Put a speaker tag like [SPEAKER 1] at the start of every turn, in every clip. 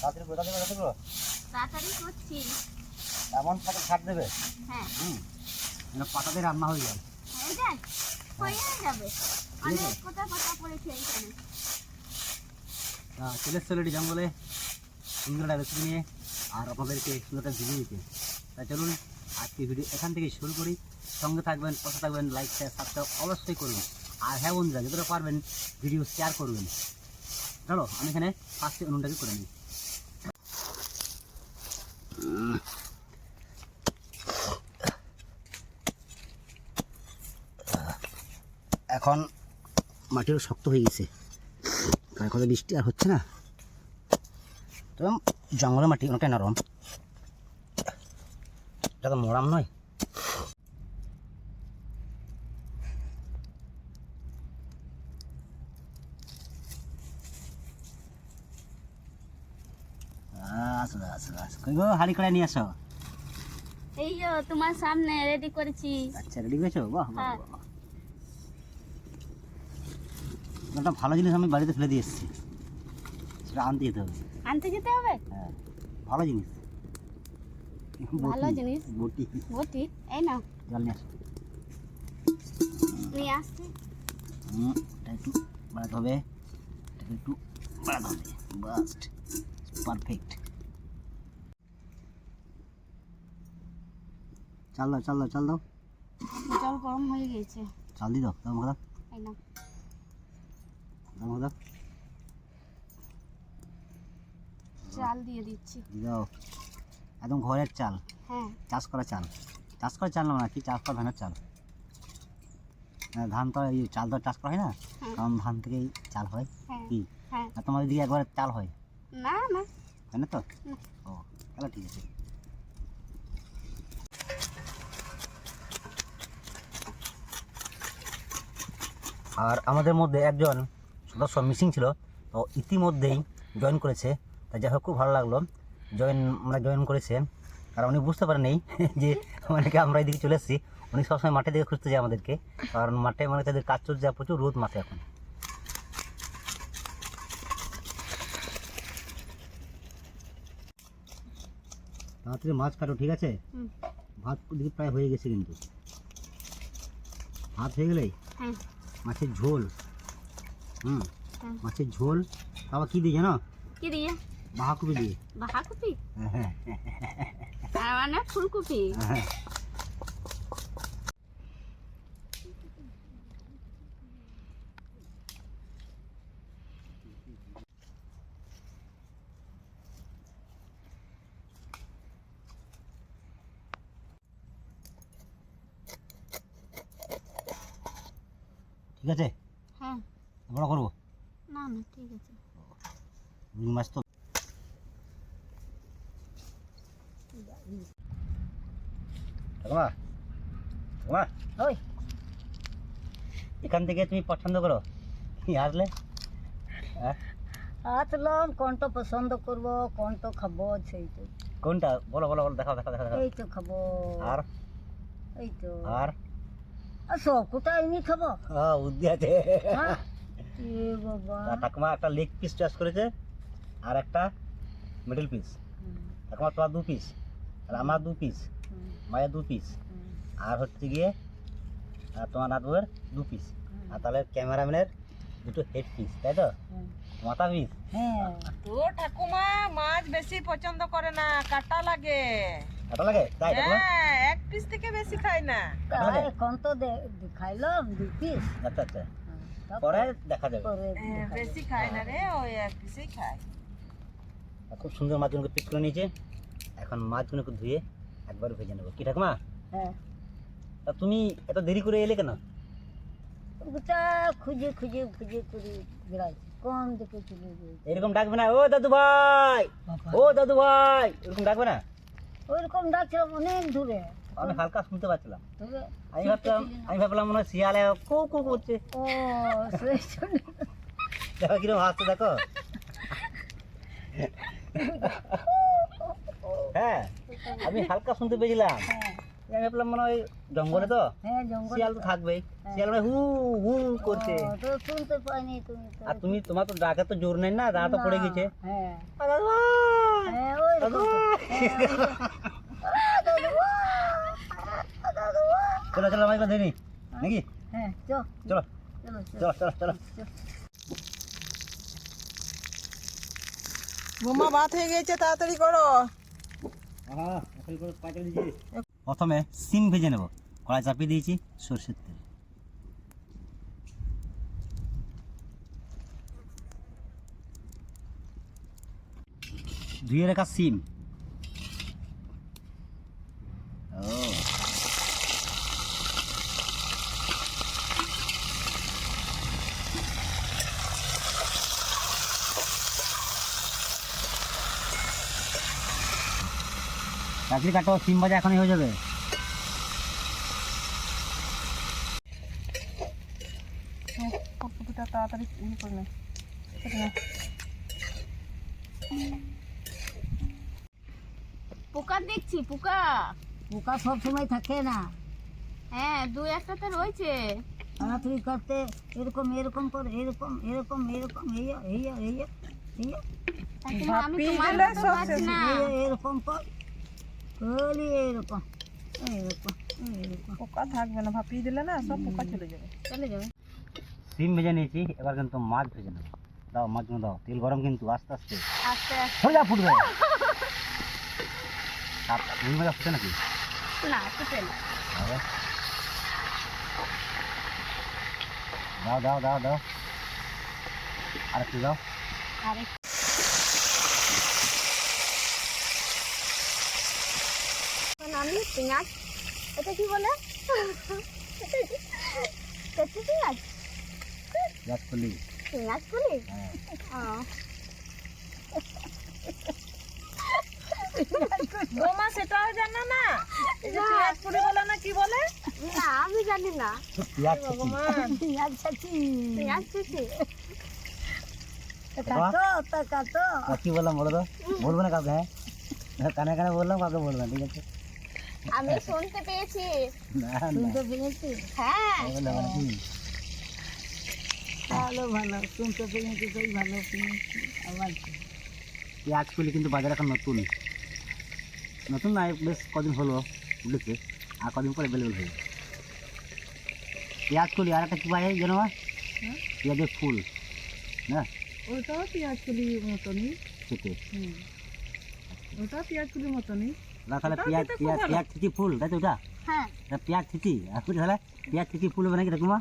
[SPEAKER 1] তাড়াতাড়ি করে তাড়াতাড়ি করে, তাড়াতাড়ি করে।
[SPEAKER 2] তাড়াতাড়ি করছি।
[SPEAKER 1] এমন পাতা ছাড় দেবে?
[SPEAKER 2] হ্যাঁ।
[SPEAKER 1] হুম। যেন পাতা দিয়ে রান্না হয়ে
[SPEAKER 2] হয়ে যায়? হয়ে যাবে। অনেক কথা কথা পড়েছে
[SPEAKER 1] চলে সুন্দর একটা রেসিপি নিয়ে আর আপনাদেরকে সুন্দর একটা ভিডিও দিতে। তাই চলুন আজকে ভিডিও এখান থেকে শুরু করি। সঙ্গে থাকবেন পাশে থাকবেন লাইক শেয়ার সাবস্ক্রাইব অবশ্যই করবেন। আর হ্যাঁ বন্ধুরা যতটা পারবেন ভিডিও শেয়ার করবেন। চলো আমি এখানে ফার্স্টে উনুনটাকে করে নিই। এখন মাটিও শক্ত হয়ে গেছে। কারণ কত বৃষ্টি আর হচ্ছে না। তো জঙ্গলের মাটি অনেকটাই নরম। এটা তো মরাম নয় আসো আসো আসো কই গো হাড়ি কড়াই নিয়ে আসো।
[SPEAKER 2] এই যে তোমার সামনে রেডি করেছি।
[SPEAKER 1] আচ্ছা রেডি করেছ? বাহ বাহ
[SPEAKER 2] হ্যাঁ।
[SPEAKER 1] একটা ভালো জিনিস আমি বাড়িতে ফেলে দিয়ে এসেছি। সেটা আনতে যেতে হবে।
[SPEAKER 2] আনতে যেতে হবে?
[SPEAKER 1] হ্যাঁ ভালো জিনিস।
[SPEAKER 2] ভালো জিনিস?
[SPEAKER 1] বটি।
[SPEAKER 2] বটি এই নাও।
[SPEAKER 1] জল নিয়ে আসো।
[SPEAKER 2] নিয়ে আসছি।
[SPEAKER 1] হুম, এটা একটু বাড়াতে হবে। এটাকে একটু বাড়াতে হবে। বাস্ট পারফেক্ট চাল দাও চাল দাও চাল দাও।
[SPEAKER 2] জল গরম হয়ে গেছে।
[SPEAKER 1] চাল দিয়ে দাও দাও আমাকে দাও।
[SPEAKER 2] এই নাও।
[SPEAKER 1] দাও আমাকে দাও।
[SPEAKER 2] চাল দিয়ে দিচ্ছি।
[SPEAKER 1] দাও। একদম ঘরের চাল।
[SPEAKER 2] হ্যাঁ।
[SPEAKER 1] চাষ করা চাল। চাষ করা চাল না কি? চাষ করা ধানের চাল। ধান তো এই চাল তো চাষ করা হয় না?
[SPEAKER 2] হ্যাঁ।
[SPEAKER 1] কারণ ধান থেকেই চাল হয়
[SPEAKER 2] হ্যাঁ
[SPEAKER 1] কি? তোমাদের দিকে একবার চাল হয়?
[SPEAKER 2] না না।
[SPEAKER 1] হয় না তো? ও তাহলে ঠিক আছে। আর আমাদের মধ্যে একজন সদস্য মিসিং ছিল তো ইতিমধ্যেই জয়েন করেছে। তাই যাই হোক খুব ভালো লাগল। জয়েন আমরা জয়েন করেছে। আর উনি বুঝতে পারেনি যে মানে কি আমরা এদিকে চলে এসেছি। উনি সবসময় মাঠে দিকে খুঁজতে যায় আমাদেরকে। কারণ মাঠে মানে তাদের কাজ চলছে প্রচুর রোদ মাঠে এখন। তাড়াতাড়ি মাছ কাটো ঠিক আছে? ভাত প্রায় হয়ে গেছে কিন্তু। ভাত হয়ে গেলেই?
[SPEAKER 2] হ্যাঁ।
[SPEAKER 1] মাছের ঝোল। হুম
[SPEAKER 2] হ্যাঁ।
[SPEAKER 1] মাছের ঝোল। আবার কি দিয়ে জানো?
[SPEAKER 2] কি দিয়ে?
[SPEAKER 1] বাঁধাকপি দিয়ে।
[SPEAKER 2] বাঁধাকপি?
[SPEAKER 1] হ্যাঁ।
[SPEAKER 2] আর মানে ফুলকপি।
[SPEAKER 1] ঠিক আছে?
[SPEAKER 2] হ্যাঁ।
[SPEAKER 1] বড় করব।
[SPEAKER 2] না না ঠিক আছে।
[SPEAKER 1] রুই মাছ তো ঠাকুমা ঠাকুমা।
[SPEAKER 3] ওই।
[SPEAKER 1] এখান থেকে তুমি পছন্দ করো। কি আসলে হ্যাঁ?
[SPEAKER 3] আসলাম কোনটা পছন্দ করব কোনটা খাব সেই তো
[SPEAKER 1] কোনটা? বলো বলো বলো দেখাও দেখাও দেখাও।
[SPEAKER 3] এই তো খাব।
[SPEAKER 1] আর?
[SPEAKER 3] এই তো।
[SPEAKER 1] আর?
[SPEAKER 3] সব কোটা এমনি খাব?
[SPEAKER 1] হ্যাঁ
[SPEAKER 3] হ্যাঁ? এ বাবা।
[SPEAKER 1] ঠাকুমা একটা লেগ পিস চয়েস করেছে আর একটা মিডল পিস ঠাকুমা তোমার দু পিস আর আমার দু পিস মায়ের দু পিস আর হচ্ছে গিয়ে আর তোমার নাতবের দু পিস আর তাহলে ক্যামেরাম্যানের দুটো হেড পিস তাই তো। মাথা
[SPEAKER 3] হ্যাঁ
[SPEAKER 4] তো ঠাকুমা মাছ বেশি পছন্দ করে না কাটা লাগে।
[SPEAKER 1] কাটা লাগে? তাই
[SPEAKER 4] হ্যাঁ এক পিস থেকে বেশি খায় না।
[SPEAKER 1] লাগে?
[SPEAKER 3] এখন তো দে- দেখাইলাম দু পিস
[SPEAKER 1] আচ্ছা আচ্ছা।
[SPEAKER 3] হ্যাঁ,
[SPEAKER 1] পরে দেখা যাবে।
[SPEAKER 4] হ্যাঁ। বেশি খায় না রে ওই এক পিসেই খায়।
[SPEAKER 1] খুব সুন্দর মাছগুলোকে পিস করে নিয়েছে। এখন মাছগুলোকে ধুয়ে একবার ভেজে নেব। কি ঠাকুমা?
[SPEAKER 3] হ্যাঁ।
[SPEAKER 1] তা তুমি এত দেরি করে এলে কেন?
[SPEAKER 3] খুঁজে খুঁজে খুঁজে করে বেড়াইছি। কোন দিকে চলে গেছে?
[SPEAKER 1] এরকম ডাকবে না। ও দাদু ভাই! ও দাদু ভাই! এরকম ডাকবে না?
[SPEAKER 3] ওইরকম ডাকছিলাম অনেক দূরে।
[SPEAKER 1] আমি হালকা শুনতে পাচ্ছিলাম। আমি ভাবলাম আমি ভাবলাম মনে হয় শিয়ালে কু কু করছে।
[SPEAKER 3] ও সেই জন্য।
[SPEAKER 1] দেখো কীরকম হাসছে দেখো। হ্যাঁ আমি হালকা শুনতে পেয়েছিলাম।
[SPEAKER 3] হ্যাঁ।
[SPEAKER 1] আমি ভাবলাম মনে হয় জঙ্গলে তো?
[SPEAKER 3] হ্যাঁ জঙ্গল
[SPEAKER 1] শিয়াল তো থাকবেই। শিয়াল মানে হু হু করছে।
[SPEAKER 3] তো শুনতে পাইনি তুমি
[SPEAKER 1] আর তুমি তোমার তো ডাকে তো জোর নেই না দাঁড়া তো পড়ে গেছে।
[SPEAKER 3] হ্যাঁ। হ্যাঁ ওই হ্যাঁ।
[SPEAKER 1] চলো চলো নাকি?
[SPEAKER 3] হ্যাঁ চল।
[SPEAKER 1] চলো
[SPEAKER 3] চলো চলো
[SPEAKER 1] চলো চলো। চলো
[SPEAKER 4] ভাত হয়ে গেছে তাড়াতাড়ি করো।
[SPEAKER 1] প্রথমে সিম ভেজে নেব। কড়াই চাপিয়ে দিয়েছি সর্ষের তেল। ধুয়ে রাখা সিম ও চাকরি কাটো সিম ভাজা এখনই হয়ে যাবে।
[SPEAKER 4] তাড়াতাড়ি ইয়ে করে নে।
[SPEAKER 2] পোকা দেখছি পোকা।
[SPEAKER 3] পোকা সব সময় থাকে না।
[SPEAKER 2] হ্যাঁ দু একটা তো রয়েছে।
[SPEAKER 3] তাড়াতাড়ি করতে এরকম এরকম করে এরকম এরকম এরকম এই এই এই এই এরকম কর। করলি এরকম এরকম এরকম
[SPEAKER 4] পোকা থাকবে না ভাপিয়ে দিলে না সব পোকা চলে যাবে
[SPEAKER 2] চলে যাবে
[SPEAKER 1] সিম ভেজে নিয়েছি এবার কিন্তু মাছ ভেজে নেব দাও মাছগুলো দাও তেল গরম কিন্তু আস্তে আস্তে
[SPEAKER 2] আস্তে আস্তে
[SPEAKER 1] সোজা ফুটবে সাপ রুই ভাজা ফুটে নাকি
[SPEAKER 2] না ফুটে না
[SPEAKER 1] হবে। দাও দাও দাও দাও আর একটু দাও
[SPEAKER 2] আরে আমি পেঁয়াজ এটা কি বলে? কচি পেঁয়াজ
[SPEAKER 1] পেঁয়াজ? করলি
[SPEAKER 2] পেঁয়াজ
[SPEAKER 1] হ্যাঁ।
[SPEAKER 4] সেটাও জানো না। পেঁয়াজ পুরি বলে না কি বলে?
[SPEAKER 2] না আমি জানি না।
[SPEAKER 1] পেঁয়াজ
[SPEAKER 3] পেঁয়াজ চাচি।
[SPEAKER 2] পেঁয়াজ
[SPEAKER 3] কাটো তা কাটো।
[SPEAKER 1] আর কি বললাম বলো তো। বলব না কাউকে হ্যাঁ? কানে কানে বললাম কাউকে বলব না ঠিক আছে?
[SPEAKER 2] আমি শুনতে পেয়েছি।
[SPEAKER 1] না
[SPEAKER 3] শুনতে পেয়েছি?
[SPEAKER 2] হ্যাঁ?
[SPEAKER 3] ভালো ভালো শুনতে পেয়েছি সেই ভালো। পেয়েছি আবার কি?
[SPEAKER 1] পেঁয়াজ কলি কিন্তু বাজারে এখন নতুন। নতুন না বেশ কদিন হলো উঠেছে। আর কদিন পরে বেলেবেল হয়ে পেঁয়াজ কলি আর একটা কী পাই জানো মা? পেঁয়াজের ফুল না?
[SPEAKER 4] ওটাও পেঁয়াজ কুলি মতনই।
[SPEAKER 1] খেতে।
[SPEAKER 4] ওটা পেঁয়াজ কুলি মতনই।
[SPEAKER 1] না তাহলে পেঁয়াজ পেঁয়াজ পেঁয়াজ ফুল তাই তো ওটা
[SPEAKER 2] হ্যাঁ।
[SPEAKER 1] পেঁয়াজ আর তাহলে পেঁয়াজ ফুল হবে নাকি দেখুমা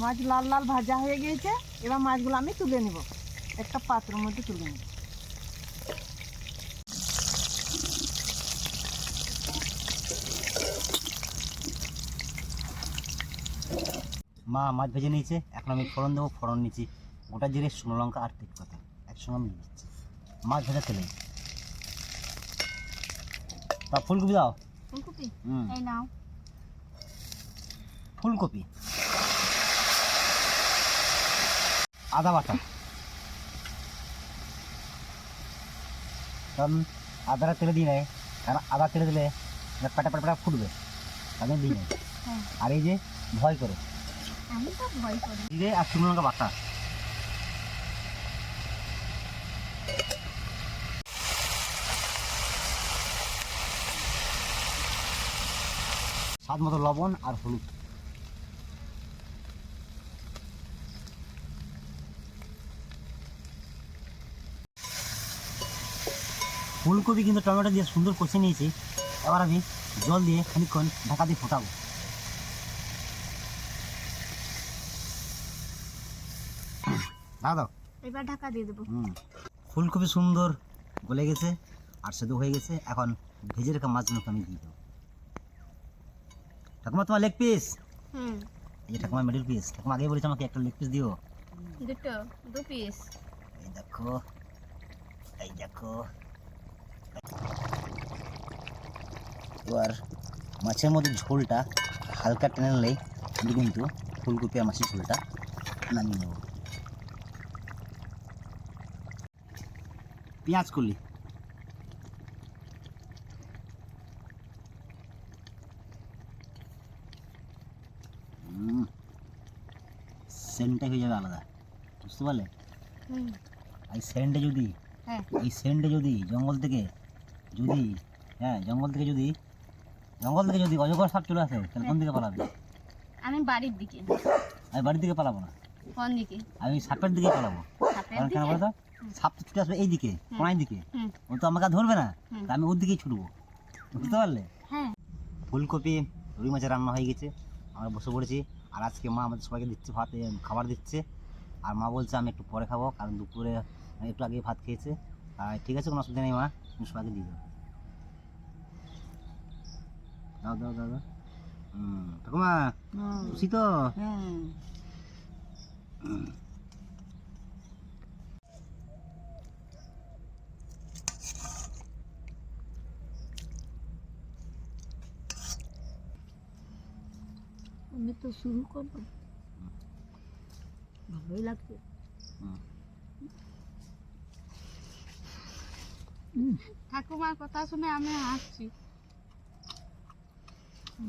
[SPEAKER 4] মাছ লাল লাল ভাজা হয়ে গিয়েছে এবার মাছগুলো আমি তুলে নিব। একটা পাত্রের মধ্যে তুলে নিব।
[SPEAKER 1] মা মাছ ভেজে নিয়েছে এখন আমি ফোড়ন দেবো ফোড়ন নিয়েছি গোটা জিরে শুকনো লঙ্কা আর তেজপাতা। একসঙ্গে আমি দিচ্ছি মাছ ভেজা তেলে তা ফুলকপি দাও।
[SPEAKER 2] ফুলকপি? এই নাও।
[SPEAKER 1] ফুলকপি। আদা বাটা। কারণ আদাটা তেলে দিই নাই কারণ আদা তেলে দিলে এটা পেটা পেটা পেটা ফুটবে। জন্য দিই নাই। আর এই যে ভয় করে।
[SPEAKER 2] আমি তো ভয় করি।
[SPEAKER 1] জিরে আর শুকনো লঙ্কা বাটা। স্বাদ মতো লবণ আর হলুদ। ফুলকপি কিন্তু টমেটো দিয়ে সুন্দর কষে নিয়েছি। এবার আমি জল দিয়ে খানিকক্ষণ ঢাকা দিয়ে ফোটাবো। দাও দাও।
[SPEAKER 2] এবার ঢাকা দিয়ে দেবো।
[SPEAKER 1] হুম। ফুলকপি সুন্দর গলে গেছে আর সেদ্ধ হয়ে গেছে। এখন ভেজে রাখা মাছগুলোকে আমি দিয়ে দেবো। ঠাকুমা তোমার লেগ পিস
[SPEAKER 2] হুম।
[SPEAKER 1] এই যে ঠাকুমা মিডিল পিস ঠাকুমা আগে বলেছে আমাকে একটা লেগ পিস দিও।
[SPEAKER 2] দুটো দু পিস
[SPEAKER 1] এই দেখো এই দেখো। এবার মাছের মধ্যে ঝোলটা হালকা টেনে নিলেই আমি কিন্তু ফুলকপি আর মাছের ঝোলটা নামিয়ে নেব। পেঁয়াজ করলি? সেন্টটা হয়ে যাবে আলাদা। বুঝতে পারলে? এই সেন্টে যদি
[SPEAKER 2] হ্যাঁ।
[SPEAKER 1] এই সেন্টে যদি জঙ্গল থেকে যদি হ্যাঁ জঙ্গল থেকে যদি জঙ্গল থেকে যদি অজগর সাপ চলে আসে তাহলে কোন দিকে পালাবে?
[SPEAKER 2] আমি বাড়ির দিকে।
[SPEAKER 1] আমি বাড়ির দিকে পালাবো না?
[SPEAKER 2] কোন দিকে?
[SPEAKER 1] আমি সাপের দিকে পালাবো।
[SPEAKER 2] সাপের
[SPEAKER 1] কারণ কেন বলতো? সাপ তো ছুটে আসবে এই দিকে কোনায় দিকে। ও তো আমাকে ধরবে না। আমি ওর দিকেই ছুটবো। বুঝতে পারলে?
[SPEAKER 2] হ্যাঁ।
[SPEAKER 1] ফুলকপি রুই মাছের রান্না হয়ে গেছে। আমরা বসে পড়েছি। আর আজকে মা আমাদের সবাইকে দিচ্ছে ভাত খাবার দিচ্ছে। আর মা বলছে আমি একটু পরে খাব কারণ দুপুরে একটু আগে ভাত খেয়েছে। আর ঠিক আছে কোনো অসুবিধা নেই মা তুমি সবাইকে দিয়ে দাও। দাও দাও দাও দাও। হুম ঠাকুমা খুশি তো?
[SPEAKER 3] হুম আমি তো শুরু করব ভালোই লাগছে।
[SPEAKER 1] হুম।
[SPEAKER 2] ঠাকুমার কথা শুনে আমি হাসছি।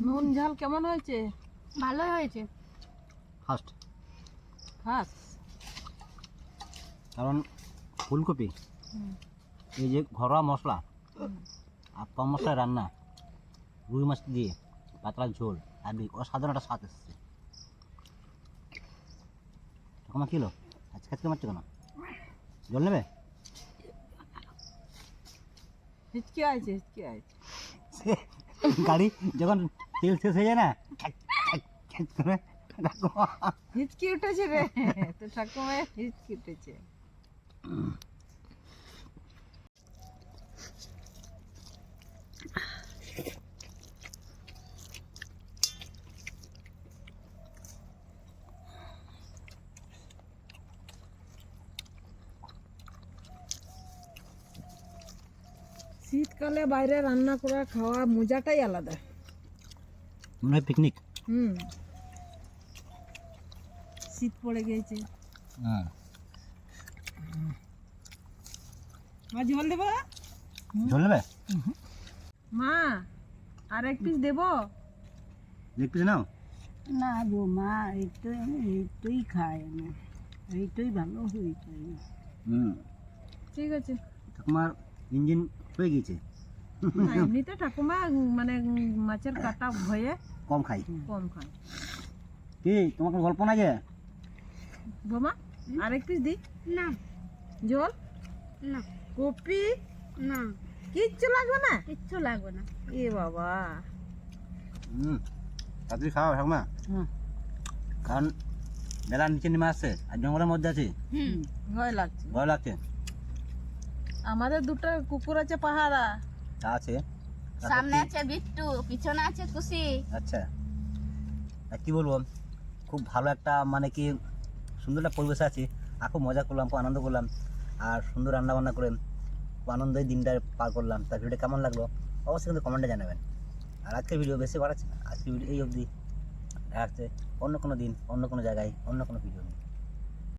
[SPEAKER 4] নুন ঝাল কেমন হয়েছে?
[SPEAKER 2] ভালো হয়েছে।
[SPEAKER 1] ফার্স্ট
[SPEAKER 4] খাস
[SPEAKER 1] কারণ ফুলকপি এই যে ঘরোয়া মশলা আর কম মশলায় রান্না রুই মাছ দিয়ে। পাতলা ঝোল। আর অসাধারণ একটা স্বাদ এসছে। ঠাকুমা কিলো? আজকে আজকে মারছো কেন? জল নেবে?
[SPEAKER 4] হিচকি আছে হিচকি আছে
[SPEAKER 1] গাড়ি যখন তেল শেষ হয়ে যায় না করে
[SPEAKER 4] হিচকি উঠেছে রে। তো ঠাকুমায় হিচকি উঠেছে। শীতকালে বাইরে রান্না করা খাওয়া মজাটাই আলাদা।
[SPEAKER 1] মনে হয় পিকনিক
[SPEAKER 4] হুম। শীত পড়ে গিয়েছে।
[SPEAKER 1] হ্যাঁ।
[SPEAKER 4] মা জল দেবো?
[SPEAKER 1] জল নেবে
[SPEAKER 4] মা আর এক পিস দেবো?
[SPEAKER 1] লেগ পিস নাও?
[SPEAKER 3] না গো মা এইটাই আমি এইটাই খাই আমি। এইটাই ভালো হয়েছে।
[SPEAKER 1] হুম।
[SPEAKER 4] ঠিক আছে।
[SPEAKER 1] তোমার ইঞ্জিন হয়ে গিয়েছে
[SPEAKER 4] না, এমনিতে ঠাকুমা মানে মাছের কাটা ভয়ে
[SPEAKER 1] কম খাই।
[SPEAKER 4] কম খায়।
[SPEAKER 1] কি তোমার কোনো গল্প না যে?
[SPEAKER 4] বোমা আর এক পিস দি।
[SPEAKER 2] না।
[SPEAKER 4] জল?
[SPEAKER 2] না।
[SPEAKER 4] কপি?
[SPEAKER 2] না।
[SPEAKER 4] কিচ্ছু লাগবে না?
[SPEAKER 2] কিচ্ছু লাগবে না।
[SPEAKER 4] এ বাবা।
[SPEAKER 1] হুম তাড়াতাড়ি খাও ঠাকুমা।
[SPEAKER 3] হুম।
[SPEAKER 1] কারণ বেলা নিচে নেমে আসছে আর জঙ্গলের মধ্যে আছি।
[SPEAKER 2] হুম।
[SPEAKER 4] ভয় লাগছে।
[SPEAKER 1] ভয় লাগছে।
[SPEAKER 4] আমাদের দুটো কুকুর আছে পাহারা।
[SPEAKER 1] আছে। তারপর
[SPEAKER 2] সামনে আছে বিট্টু পিছনে আছে খুশি।
[SPEAKER 1] আচ্ছা। আর কি বলব খুব ভালো একটা মানে কি সুন্দর একটা পরিবেশ আছে। আর খুব মজা করলাম খুব আনন্দ করলাম। আর সুন্দর রান্না বান্না করে খুব আনন্দই দিনটা পার করলাম। তার ভিডিও কেমন লাগল? অবশ্যই কিন্তু কমেন্টে জানাবেন। আর আজকের ভিডিও বেশি বাড়াচ্ছে না। আজকের ভিডিও এই অবধি। দেখা যাচ্ছে অন্য কোনো দিন অন্য কোনো জায়গায় অন্য কোনো ভিডিও নিয়ে।